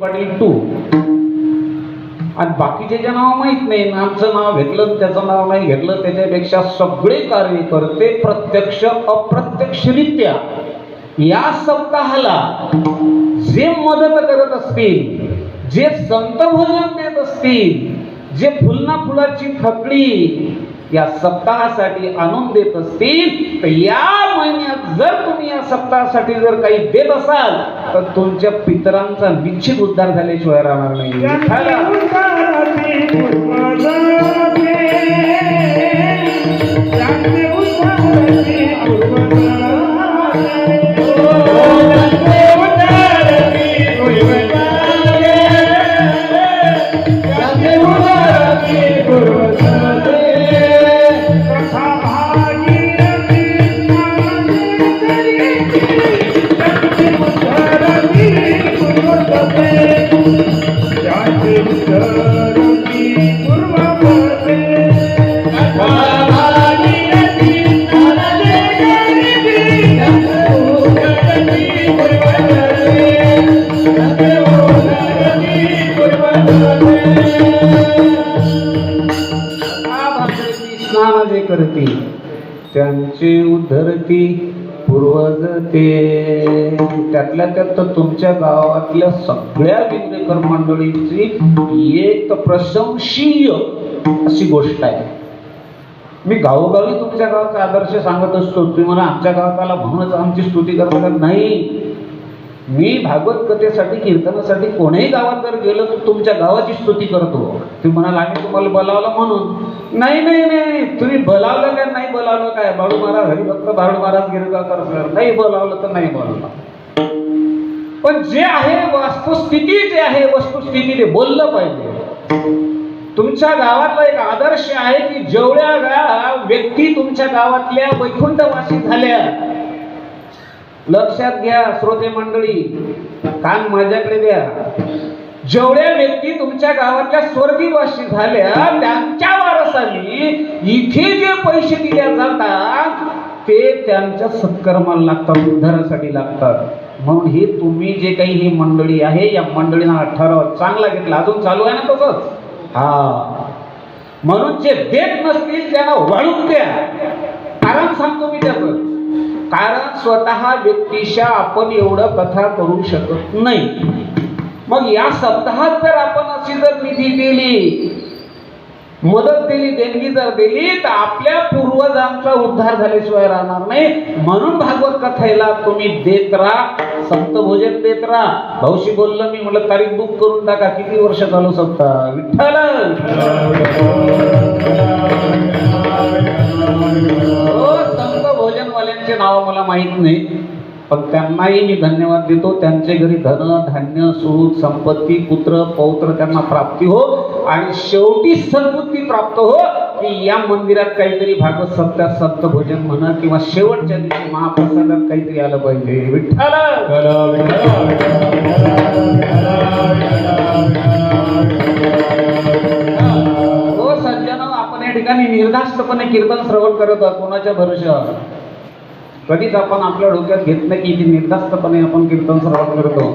Patil to आणि बाकीचे नाव माहीत नाही आमचं नाव घेतलं त्याचं नाव नाही घेतलं त्याच्यापेक्षा सगळे कार्यकर्ते प्रत्यक्ष अप्रत्यक्षरित्या या सप्ताहाला जे मदत करत असतील जे संत भोजन देत असतील जे फुलना फुलाची फकडी या सप्ताहासाठी आणून देत असतील तर या महिन्यात जर तुम्ही या सप्ताहासाठी जर काही देत असाल तर तुमच्या पितरांचा निश्चित उद्धार झाल्याशिवाय राहणार नाही. त्यांची उधरती पूर्वज ते त्यातल्या त्यात तर तुमच्या गावातल्या सगळ्या विंदेकर मंडळींची एक प्रशंसीय अशी गोष्ट आहे. मी गावोगावी तुमच्या गावाचा आदर्श सांगत असतो. तुम्ही मला आमच्या गावात आला म्हणूनच आमची स्तुती करता नाही. मी भागवत कथेसाठी कीर्तनासाठी कोणीही गावात जर गेलो तर तुमच्या गावाची स्तुती करतो. तुम्ही म्हणाल आम्ही तुम्हाला बोलावलं म्हणून. नाही नाही नाही. तुम्ही बोलावलं काय नाही बोलावलं काय? बाळू महाराज हरिभक्त बाळू महाराज गिरगावकर सर नाही बोलावलं तर नाही बोलावलं. पण जे आहे वस्तुस्थिती जे आहे वस्तुस्थिती ते बोललं पाहिजे. तुमच्या गावातला एक आदर्श आहे की जेवढ्या व्यक्ती तुमच्या गावातल्या वैकुंठवासी झाल्या लक्षात घ्या श्रोते मंडळी. कान माझ्याकडे द्या. जेवढ्या व्यक्ती तुमच्या गावातल्या स्वर्गीवासी झाल्या त्यांच्या वारसाने इथे जे पैसे दिल्या जातात ते त्यांच्या सत्कर्माला लागतात उद्धारासाठी लागतात. म्हणून हे तुम्ही जे काही ही मंडळी आहे या मंडळीनं ठराव चांगला घेतला. अजून चालू आहे ना तसंच? हा. म्हणून जे देत नसतील त्यांना वाढून द्या. कारण सांगतो मी त्याचं. कारण स्वतः व्यक्तीशा आपण एवढं कथा करू शकत नाही. मग या सप्ताहात जर आपण अशी जर निधी दिली मदत दिली देणगी जर दिली तर आपल्या पूर्वजांचा उद्धार झाल्याशिवाय राहणार नाही. म्हणून भागवत कथेला तुम्ही देत राहा संत भोजन देत राहा. भाऊशी बोललं मी म्हटलं तारीख बुक करून टाका. किती वर्ष चालू सप्ताह? विठ्ठल! भोजनवाल्यांचे नाव मला माहीत नाही पण त्यांनाही मी धन्यवाद देतो. त्यांच्या घरी धन धान्य सुख संपत्ती पुत्र पौत्र त्यांना प्राप्ती हो आणि शेवटी सद्बुद्धी प्राप्त हो की या मंदिरात काहीतरी भागवत सप्ताह सप्त भोजन म्हणा किंवा शेवटच्या दिवशी महाप्रसादात काहीतरी आलं पाहिजे. विठ्ठल! हो सज्जन आपण या ठिकाणी निर्धास्तपणे कीर्तन श्रवण करत आहोत. कोणाच्या भरोशावर कधीच आपण आपल्या डोक्यात घेत नाही की इथे निर्धास्तपणे आपण कीर्तन सर्वात करतो.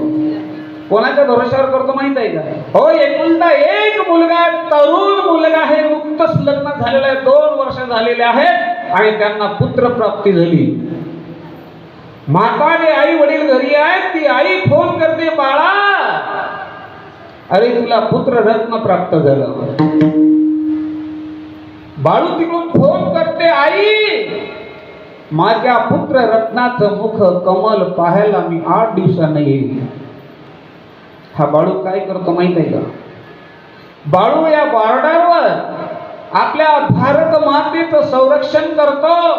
कोणाच्या भरोशावर करतो माहीत आहे का? हो एकुलता एक मुलगा तरुण मुलगा आहे नुकतंच लग्न झालेलं आहे. दोन वर्ष झालेले आहेत आणि त्यांना पुत्र प्राप्ती झाली माताने आई वडील घरी आहेत ती आई फोन करते बाळा अरे तुला पुत्र रत्न प्राप्त झालं. बाळू तिकडून फोन करते आई माझ्या पुत्र रत्नाचं मुख कमल पाहायला मी आठ दिवसानं येईल. हा बाळू काय करतो माहीत आहे का? बाळू या बॉर्डरवर आपल्या भारत मातेचं संरक्षण करतो.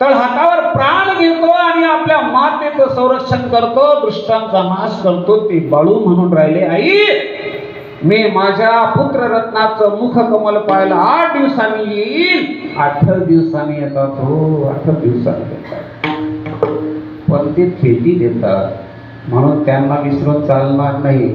तर हातावर प्राण घेतो आणि आपल्या मातेचं संरक्षण करतो. दृष्टांचा नाश करतो. ते बाळू म्हणून राहिले आई! मी माझ्या पुत्र रत्नाचं मुख कमल पाहायला आठ दिवसांनी येईल. आठ दिवसांनी येतात हो आठ दिवसांनी येतात. पण ते फेटी देतात. म्हणून त्यांना विसरून चालणार नाही.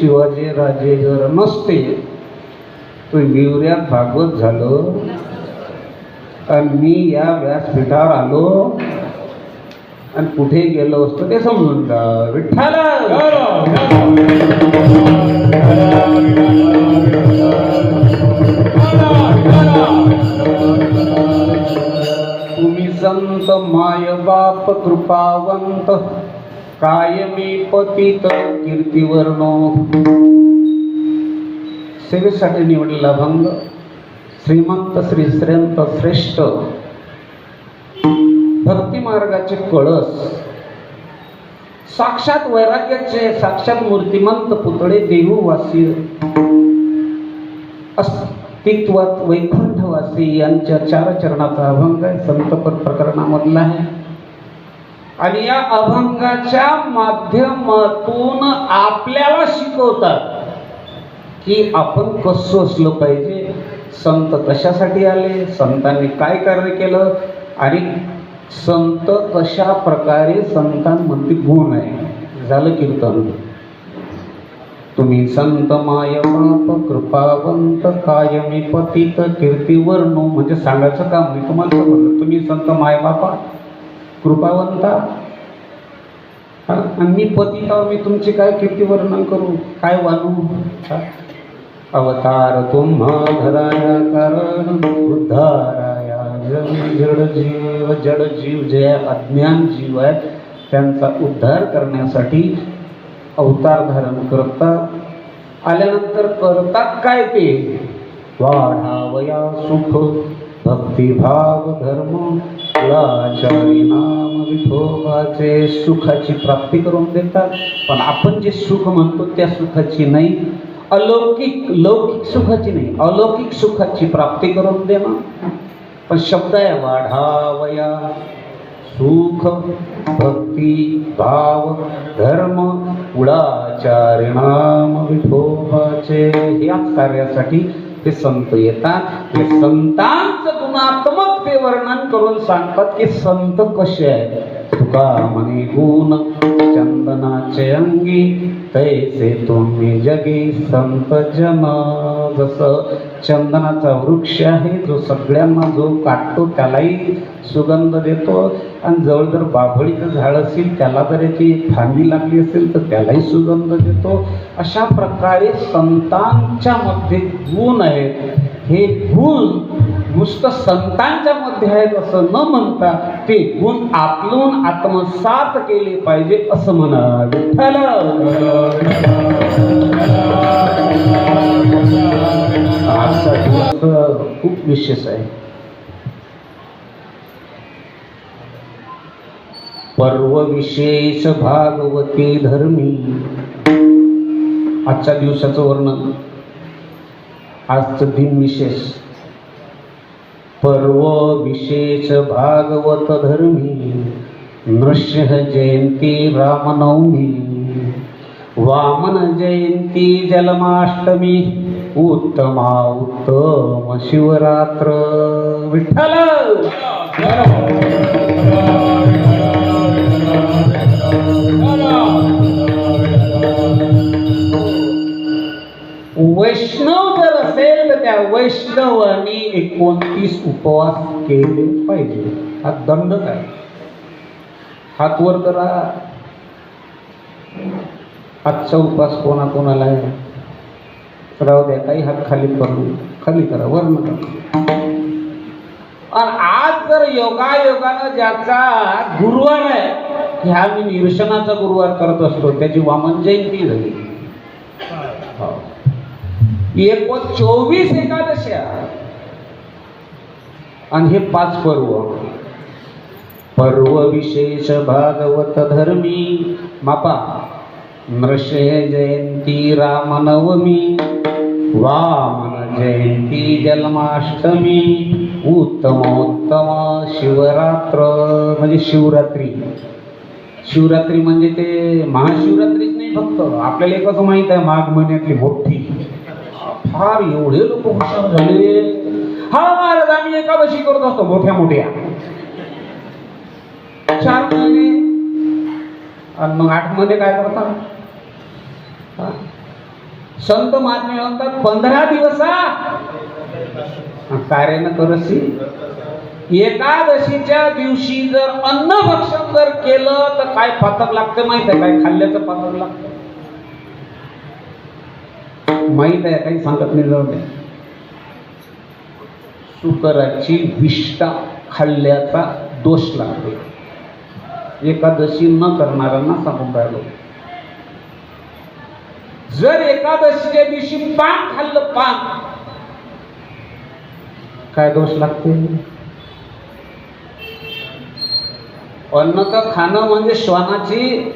शिवाजी राजे जर नसते तो विवऱ्यात भागवत झालं. आणि मी या व्यासपीठावर आलो. आणि कुठे गेलो असतो ते समजून का विठ्ठल! तुम्ही संत माय बाप कृपावंत. कायमी पतित कीर्तिवर्णो सेवेसाठी निवडलेला भंग श्रीमंत श्री श्रेंत श्रेष्ठ. भक्ती मार्गाचे कळस. साक्षात वैराग्याचे साक्षात मूर्तिमंत पुतळे देहूवासी. अस्तित्वात वैकुंठवासी यांच्या चार चरणाचा अभंग आहे. संतपद प्रकरणामधला आहे. आणि या अभंगाच्या माध्यमातून आपल्याला शिकवतात की आपण कसं असलं पाहिजे. संत कशासाठी आले संतांनी काय कार्य केलं आणि संत कशा प्रकारे संतांमध्ये गुण आहे. झालं कीर्तन. तुम्ही संत मायमाप कृपावंत कायमी पतित नो म्हणजे सांगायचं काम मी तुम्हाला तुम्ही संत माय बापा? कृपावंता. आणि मी पतितावर मी तुमचे काय कीर्तिवर्णन करू? काय वालू? अवतार तुम्हा धराया कारण उद्धाराया जड जीव जड जीव जे अज्ञान जीव आहेत त्यांचा उद्धार करण्यासाठी अवतार धारण करतात. आल्यानंतर करतात काय ते? वाढावया सुख. भक्तिभाव धर्म नाम विठोबाचे सुखाची प्राप्ती करून देतात. पण आपण जे सुख म्हणतो त्या सुखाची नाही. अलौकिक, लौकिक सुखाची नाही. अलौकिक सुखाची प्राप्ती करून देणं. पण शब्द आहे, वाढावया. सुख, भक्ती, भाव, धर्म पुढाचारिणाम विठोबाचे याच कार्यासाठी ते संत येतात. ते संतांचं गुणात्मक ते वर्णन करून सांगतात की संत कसे आहेत? तुका म्हणे गुण चंदनाचे अंगी तैसे तुम्ही जगी संत जन. जसं चंदनाचा वृक्ष आहे जो सगळ्यांना जो काटतो त्यालाही सुगंध देतो. आणि जवळ जर बाभळीचं झाड असेल त्याला जर याची फांदी लागली असेल तर त्यालाही सुगंध देतो. अशा प्रकारे संतांच्या मध्ये गुण आहेत. हे गुण नुसतं संतांच्या मध्ये आहेत असं न म्हणता ते गुण आपलून आत्मसात केले पाहिजे असं म्हणा विठ्ठल खूप विशेष आहे. पर्व विशेष भागवती धर्मी. आजच्या दिवसाचं वर्णन. आजचं दिन विशेष. पर्व विशेष भागवत धर्मी. नृसिंह जयंती रामनवमी. वामन जयंती जन्माष्टमी. उत्तमा उत्तम शिवरात्र. विठ्ठल! वैष्णव जर असेल तर त्या वैष्णवानी एकोणतीस उपवास केले पाहिजे. हा दंड काय? हात वर करा. आजचा उपवास कोणा कोणाला आहे? राहू द्या काही हात खाली करू. खाली करा वर नका आणि आज जर योगायोगानं ज्याचा गुरुवार आहे ह्या मी निरशनाचा गुरुवार करत असतो त्याची वामन जयंती झाली हो. एक व चोवीस एकादश्या आणि हे पाच पर्व. पर्व विशेष भागवत धर्मी. मापा. नृषे जयंती रामनवमी. वामन जयंती जन्माष्टमी. उत्तमोत्तम शिवरात्र. म्हणजे शिवरात्री. शिवरात्री म्हणजे ते महाशिवरात्रीच नाही फक्त. आपल्याला एकच माहीत आहे माघ महिन्यातली मोठी. फार एवढे लोक हुशार झाले. हा महाराज आम्ही एकादशी करत असतो मोठ्या मोठ्या. चार महिने. आणि मग आठमध्ये काय करतात संत महात्मे म्हणतात पंधरा दिवसा न करसी. एकादशीच्या दिवशी जर अन्न भक्षण जर केलं तर काय पातक लागतं माहीत आहे? काय खाल्ल्याचं पातक लागतं? माहीत आहे काही सांगत नाही जाऊ सुकराची विष्ठा खाल्ल्याचा दोष लागतो. एकादशी न करणाऱ्यांना सांगून राहिलो. जर एकादशीच्या दिवशी पान खाल्लं पान काय दोष लागते? अन्न तर खाणं म्हणजे श्वानाची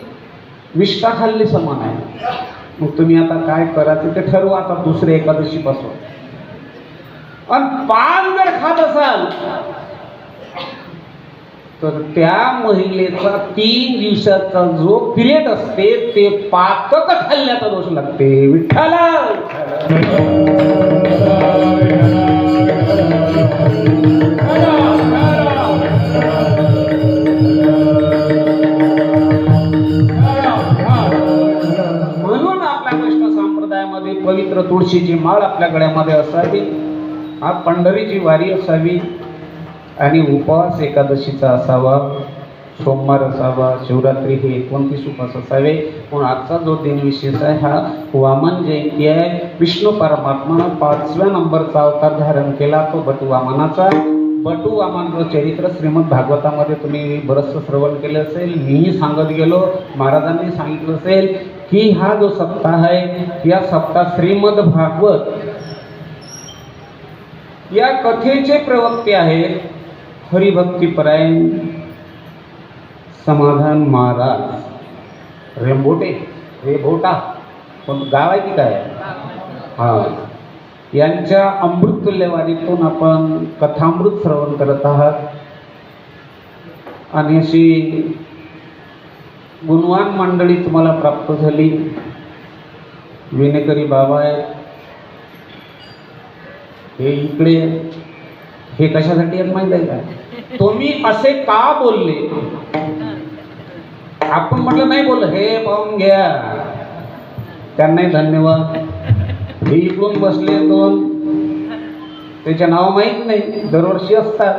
विष्ठा खाल्ली समान आहे. मग तुम्ही आता काय करा ते ठरवा आता दुसऱ्या एकादशी पासून आणि पान जर खात असाल तर त्या महिलेचा तीन दिवसाचा जो पिरियड असते ते पातक खाल्ल्याचा दोष लागते. विठ्ठला! म्हणून पवित्र तुळशीची माळ आपल्या गळ्यामध्ये असावी. हा पंढरीची वारी असावी. आणि उपवास एकादशीचा असावा. सोमवार असावा. शिवरात्री हे एकोणतीस उपास असावे. पण आजचा जो दिन विशेष आहे हा वामन जयंती आहे. विष्णू परमात्मानं पाचव्या नंबरचा अवतार धारण केला. तो बटू वामनाचा बटू वामनचं चरित्र श्रीमद भागवतामध्ये तुम्ही बरंचसं श्रवण केलं असेल मीही सांगत गेलो महाराजांनी सांगितलं असेल की हा जो सप्ताह आहे या सप्ताह श्रीमद भागवत. या कथेचे प्रवक्ते आहेत हरिभक्तीपरायण समाधान महाराज. रेंबोटे रेभोटा पण गाव आहे की काय? हा. यांच्या अमृतुल्यवाणीतून आपण कथामृत श्रवण करत आहात. आणि अशी गुणवान मंडळी तुम्हाला प्राप्त झाली. विनेकरी बाबा आहेत हे इकडे हे कशासाठी आहेत माहीत आहे का? तुम्ही असे का बोलले? आपण म्हटलं नाही बोल हे पाहून घ्या. त्यांनाही धन्यवाद. हे इकडून बसले दोन. त्याचे नाव माहीत नाही दरवर्षी असतात.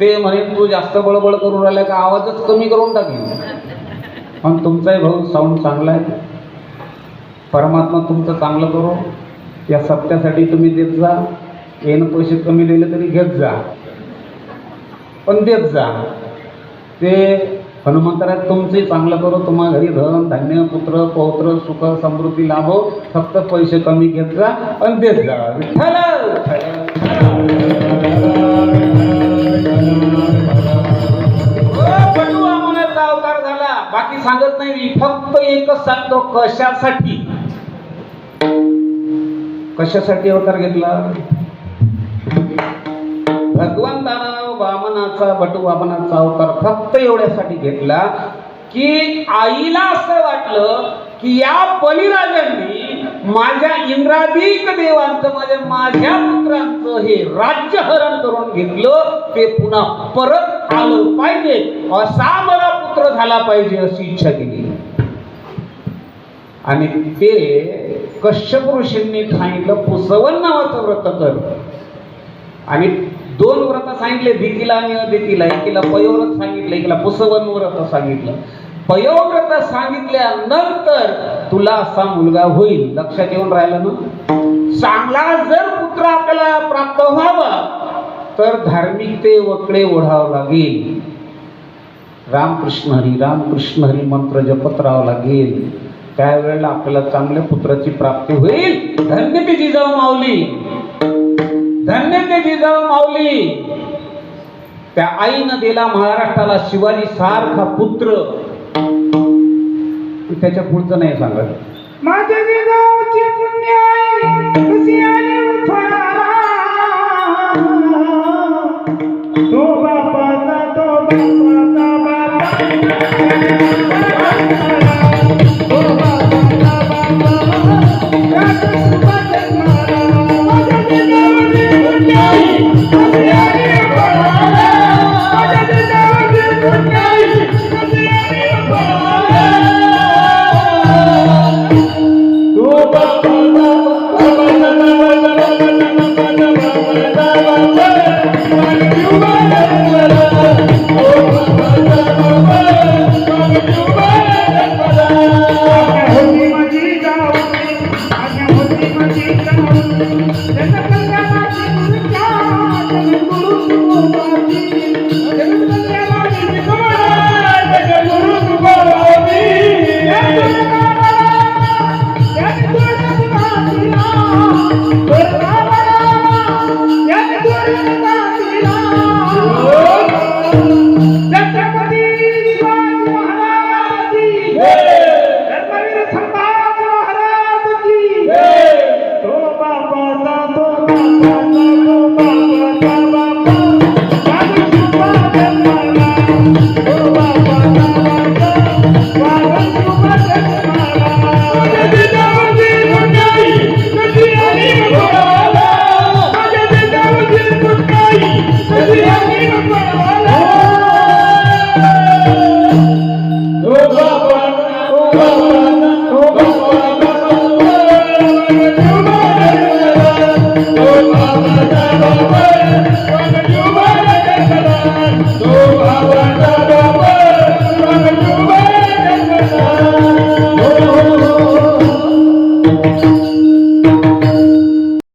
ते म्हणे तू जास्त बळबळ करून राहिला का आवाजच कमी करून टाकेल. पण तुमचाही भाऊ साऊंड चांगला आहे. परमात्मा तुमचं चांगलं करो. या सत्यासाठी तुम्ही देत जा. येणं पैसे कमी दिले तरी घेत जा. पण देत जा. ते हनुमंतरात तुमचे चांगलं करो. तुम्हा घरी धन धान्य पुत्र पौत्र सुख समृद्धी लाभो. फक्त पैसे कमी घेत जा आणि देत जा. विठ्ठल! बाकी सांगत नाही मी फक्त एकच सांगतो कशासाठी? कशासाठी अवतार घेतला? भगवंतानं वामनाचा बटू वामनाचा अवतार फक्त एवढ्यासाठी घेतला की आईला असं वाटलं की या बलिराजांनी माझ्या इंद्राधिक देवांचं माझ्या माझ्या पुत्रांचं हे राज्य हरण करून घेतलं ते पुन्हा परत आलं पाहिजे. असा मला पुत्र झाला पाहिजे अशी इच्छा केली. आणि ते कश्यप ऋषींनी सांगितलं पुसवन नावाचं व्रत कर. आणि दोन व्रत सांगितले दितीला आणि अदितीला. एकीला पयोव्रत सांगितलं एकीला पुसवन व्रत सांगितलं. पयोव्रत सांगितल्यानंतर तुला असा मुलगा होईल. लक्षात येऊन राहिलं ना? चांगला जर पुत्र आपल्याला प्राप्त व्हावा तर धार्मिकते वकडे ओढावं लागेल. रामकृष्ण हरी रामकृष्ण हरी मंत्र जपत राहावं लागेल. त्यावेळेला आपल्याला चांगल्या पुत्राची प्राप्ती होईल? धन्य ते जिजाऊ माऊली. धन्य ते जिजाऊ माऊली. त्या आईनं दिला महाराष्ट्राला शिवाजी सारखा पुत्र. त्याच्या पुढचं नाही सांगत. माझ्या पुण्य तो बापाचा